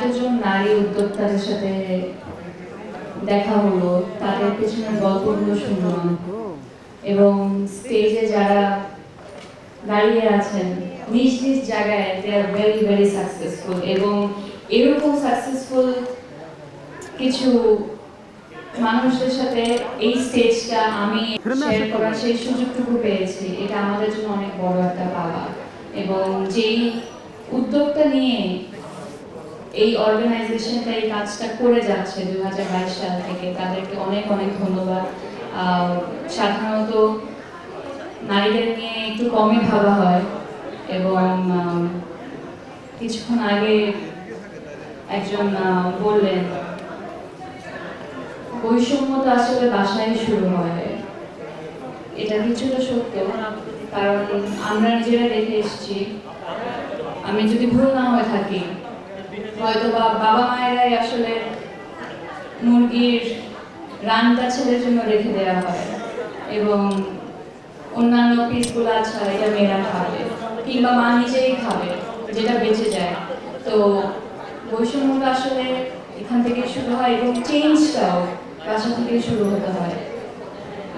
এতজন নারী উদ্যোক্তাদের সাথে দেখা হলো, তাদের পেছনের গল্পগুলো শুনলাম। এবং স্টেজে যারা দাঁড়িয়ে আছেন, নিজ নিজ জায়গায় they are very very successful এবং এরকম সাকসেসফুল কিছু মানুষদের সাথে এই স্টেজটা আমি শেয়ার করার সেই সুযোগটুকু পেয়েছি। এটা আমাদের জন্য অনেক বড় একটা পাওয়া। এবং যেই উদ্যোগটা নিয়ে এই অর্গানাইজেশনটা এই কাজটা করে যাচ্ছে দুই হাজার বাইশ সাল থেকে। তাদেরকে অনেক অনেক ধন্যবাদ। সাধারণত নারীদের নিয়ে একটু কমই ভাবা হয় এবং কিছুক্ষণ আগে একজন বললেন, বৈষম্য তো আসলে বাসায় শুরু হয়। এটা কিছুটা সত্য, কারণ আমরা নিজেরা দেখে এসেছি। আমি যদি ভুল না হয়ে থাকি হয়তো বা বাবা মায়েরাই আসলে মুরগির রানটা ছেলের জন্য রেখে দেওয়া হয় এবং অন্যান্য পিসগুলো আচ্ছা এটা মেয়েরা খাবে কিংবা মা নিজেই খাবে, যেটা বেঁচে যায়। তো বৈষম্যটা আসলে এখান থেকে শুরু হয় এবং চেঞ্জটাও বাসা থেকে শুরু হতে হয়।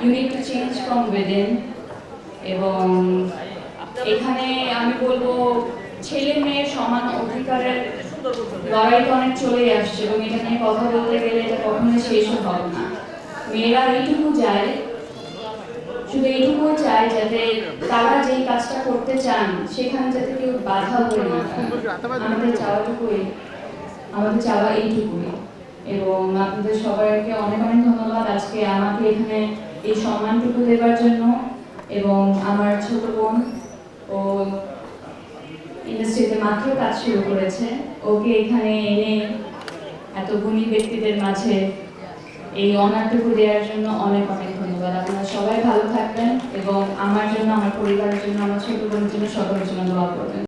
You need to change from within এবং এখানে আমি বলব ছেলে মেয়ের সমান অধিকারের লড়াই তো অনেক চলেই আসছে এবং এটা নিয়ে কথা বলতে গেলে এটা কখনোই শেষ হবে না। মেয়েরা এইটুকু যায় শুধু এইটুকু চায় যাতে তারা যেই কাজটা করতে চান, সেখানে যাতে কেউ বাধা করে না আমাদের চাওয়াটুকুই, আমাদের চাওয়া এইটুকুই। এবং আপনাদের সবাইকে অনেক অনেক ধন্যবাদ আজকে আমাকে এখানে এই সম্মানটুকু দেওয়ার জন্য। এবং আমার ছোট বোন ও ইন্ডাস্ট্রিতে মাত্র কাজ শুরু করেছে। ওকে এখানে এনে এত গুণী ব্যক্তিদের মাঝে এই অনারটুকু দেওয়ার জন্য অনেক অনেক ধন্যবাদ। আপনারা সবাই ভালো থাকবেন এবং আমার জন্য, আমার পরিবারের জন্য, আমার ছোট বোনের জন্য সকলের জন্য দোয়া করবেন।